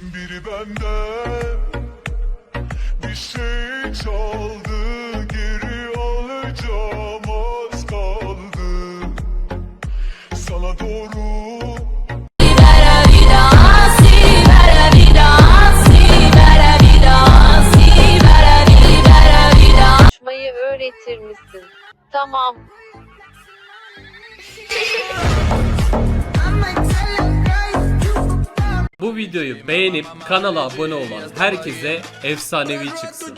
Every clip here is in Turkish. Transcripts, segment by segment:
Biri benden bir şey çaldı geri alacağım az kaldı. Sana doğru. Para vida, si Bu videoyu beğenip kanala abone olan herkese efsanevi çıksın.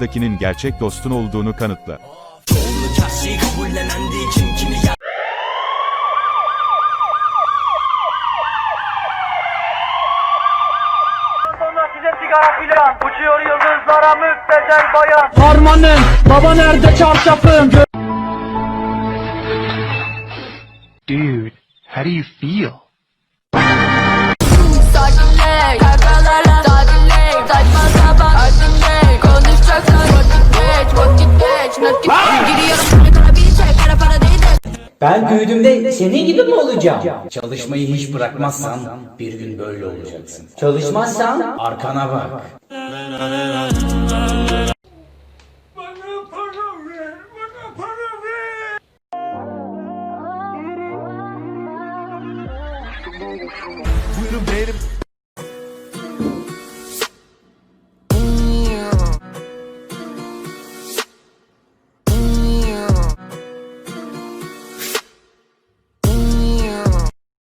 Dakinin gerçek dostun olduğunu kanıtla. Uçuyor yıldızlara müptezel bayan Harmanım, baba nerede çarşafım? Para para değil de Ben büyüdüğümde senin gibi mi olacağım? Çalışmayı hiç bırakmazsan bir gün böyle olacaksın. Çalışmazsan arkana bak.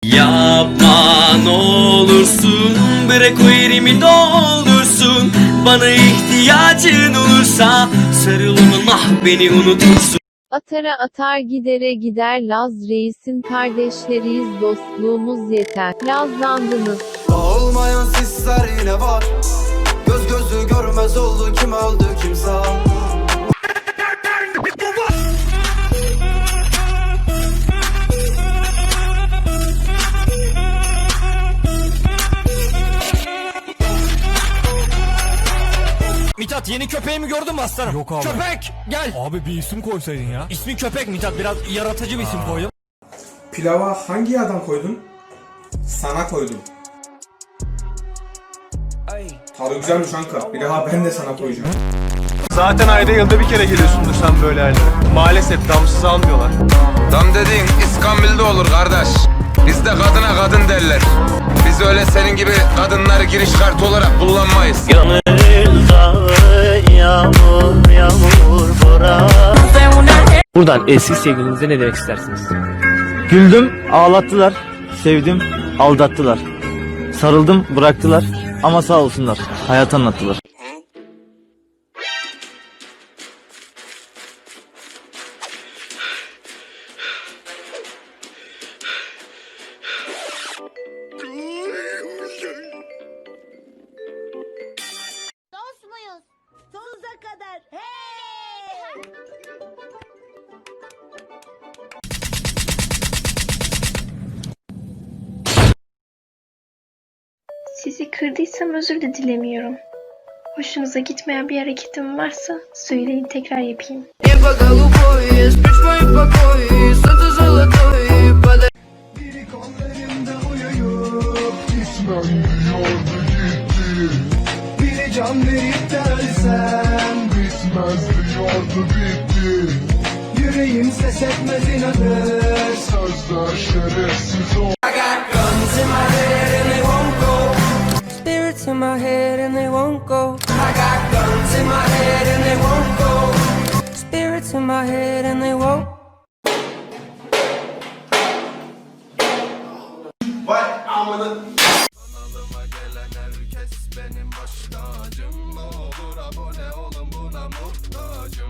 Yapma ne olursun Bırak o yerimi doldursun. Bana ihtiyacın olursa Sarıl ona ah beni unutursun Atara atar gidere gider Laz reisin kardeşleriyiz dostluğumuz yeter. Lazlandınız. Olmayan sisler yine var Göz gözü görmez oldu kim öldü kim Mithat yeni köpeğimi gördün mü aslanım? Yok abi. Köpek gel. Abi bir isim koysaydın ya. İsmi köpek Mithat biraz yaratıcı bir isim koydum. Pilava hangi yağdan koydun? Sana koydum. Tadı güzelmiş kanka. Bir daha ben de sana koyacağım. Zaten ayda yılda bir kere geliyorsundur sen böyle yerlere Maalesef damsız almıyorlar Dam dediğin İskambil'de olur kardeş Bizde kadına kadın derler Biz öyle senin gibi kadınları giriş kartı olarak kullanmayız Buradan eski sevgilinize ne demek istersiniz? Güldüm, ağlattılar. Sevdim, aldattılar. Sarıldım, bıraktılar. Ama sağ olsunlar. Hayat anlattılar. Dost muyuz? Sonsuza kadar. Hey! Sizi kırdıysam özür de dilemiyorum. Hoşunuza gitmeyen bir hareketim varsa söyleyin tekrar yapayım. Yüreğim ses etmez inanır in my head and they won't go. Spirits in my head and they won't. Kanalıma gelen herkes benim baş tacım Ne olur abone olun buna muhtacım